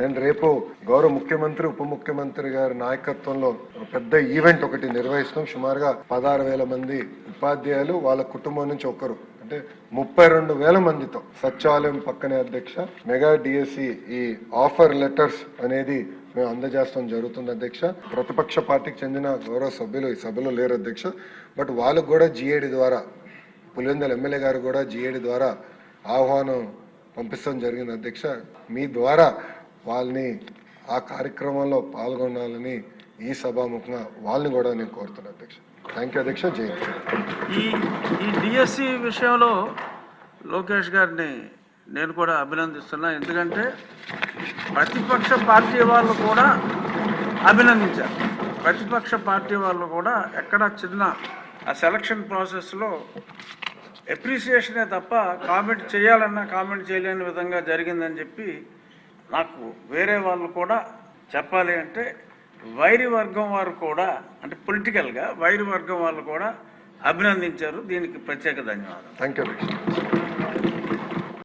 And రేపు గౌరవ ముఖ్యమంత్రి ఉప ముఖ్యమంత్రి గారి నాయకత్వంలో పెద్ద ఈవెంట్ ఒకటి నిర్వహిస్తాం సుమారుగా పదహారు వేల మంది ఉపాధ్యాయులు వాళ్ళ కుటుంబం నుంచి ఒకరు. అంటే ముప్పై రెండు వేల మందితో. సచివాలయం పక్కనే అధ్యక్ష మెగా డిఎస్సి ఈ ఆఫర్ లెటర్స్ అనేది మేము అందజేస్తాం జరుగుతుంది అధ్యక్ష. ప్రతిపక్ష పార్టీకి చెందిన గౌరవ సభ్యులు ఈ సభలో లేరు అధ్యక్ష. బట్ వాళ్ళకు కూడా జిఏడి ద్వారా పులివెందల ఎమ్మెల్యే గారు కూడా జిఏడి ద్వారా ఆహ్వానం పంపిస్తాం జరిగింది అధ్యక్ష. మీ ద్వారా వాళ్ళని ఆ కార్యక్రమంలో పాల్గొనాలని ఈ సభాముఖంగా వాళ్ళని కూడా నేను కోరుతున్నాను అధ్యక్ష. థ్యాంక్ యూ అధ్యక్ష. జై ఈ ఈ డిఎస్సి విషయంలో లోకేష్ గారిని నేను కూడా అభినందిస్తున్నా. ఎందుకంటే ప్రతిపక్ష పార్టీ వాళ్ళు కూడా అభినందించారు. ప్రతిపక్ష పార్టీ వాళ్ళు కూడా ఎక్కడ చిన్న ఆ సెలక్షన్ ప్రాసెస్లో ఎప్రిసియేషనే తప్ప కామెంట్ చేయాలన్నా కామెంట్ చేయలేని విధంగా జరిగిందని చెప్పి నాకు వేరే వాళ్ళు కూడా చెప్పాలి అంటే వైరి వర్గం వారు కూడా అంటే పొలిటికల్గా వైరి వర్గం వాళ్ళు కూడా అభినందించారు. దీనికి ప్రత్యేక ధన్యవాదాలు. Thank you